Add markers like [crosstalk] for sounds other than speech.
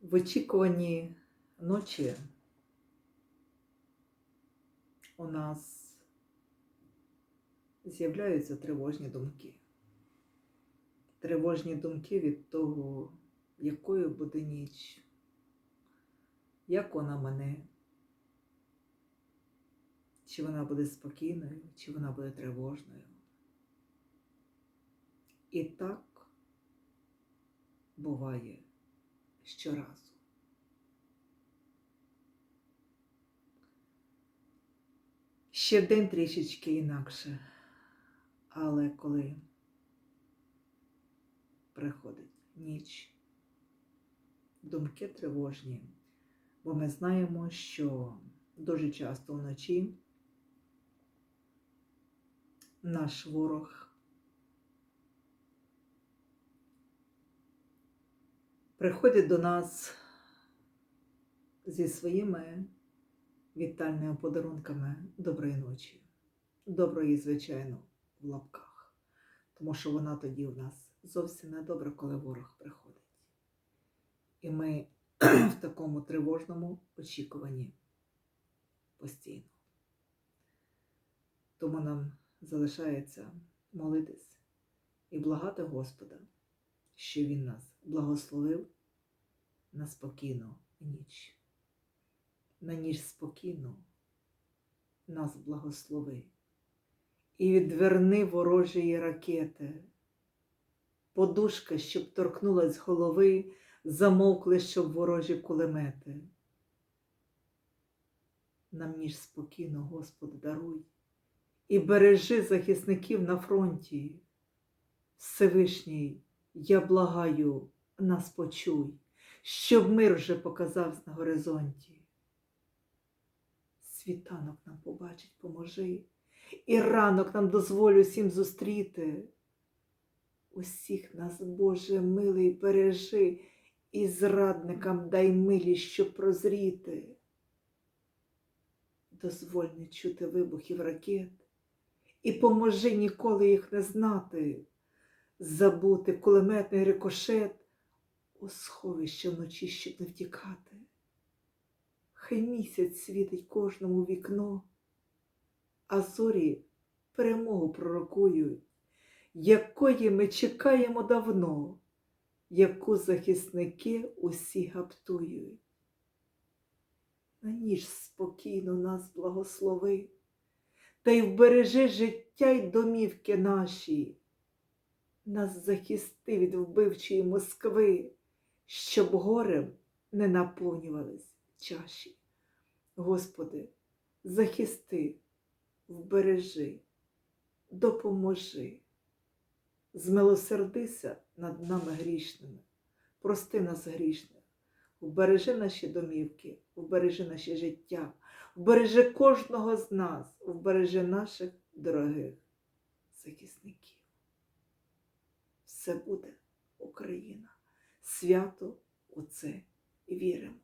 В очікуванні ночі у нас з'являються тривожні думки. Тривожні думки від того, якою буде ніч, як вона мене, чи вона буде спокійною, чи вона буде тривожною. І так буває щоразу. Ще день трішечки інакше, але коли приходить ніч, думки тривожні, бо ми знаємо, що дуже часто вночі наш ворог приходить до нас зі своїми вітальними подарунками доброї ночі. Доброї, звичайно, в лапках. Тому що вона тоді у нас зовсім не добра, коли ворог приходить. І ми [clears throat] в такому тривожному очікуванні постійно. Тому нам залишається молитись і благати Господа, що Він нас благословив на спокійну ніч. На ніч спокійну нас благослови і відверни ворожої ракети. Подушка, щоб торкнулась голови, замовкли, щоб ворожі кулемети. Нам ніж спокійно, Господи, даруй, і бережи захисників на фронті. Всевишній, я благаю, нас почуй, щоб мир вже показався на горизонті. Світанок нам побачить, поможи, і ранок нам дозволю всім зустріти. Усіх нас, Боже, милий, бережи, і зрадникам дай милість, щоб прозріти. Дозволь не чути вибухів ракет, і поможи ніколи їх не знати, забути кулеметний рикошет у сховище вночі, щоб не втікати. Хай місяць світить кожному вікно, а зорі перемогу пророкують, якої ми чекаємо давно, яку захисники усі гаптують. На ніж спокійно нас благослови, та й вбережи життя й домівки наші, нас захисти від вбивчої Москви, щоб горем не наповнювались чаші. Господи, захисти, вбережи, допоможи, змилосердися над нами грішними, прости нас грішних, вбережи наші домівки, вбережи наше життя, вбережи кожного з нас, вбережи наших дорогих захисників. Все буде Україна. Свято у це віримо.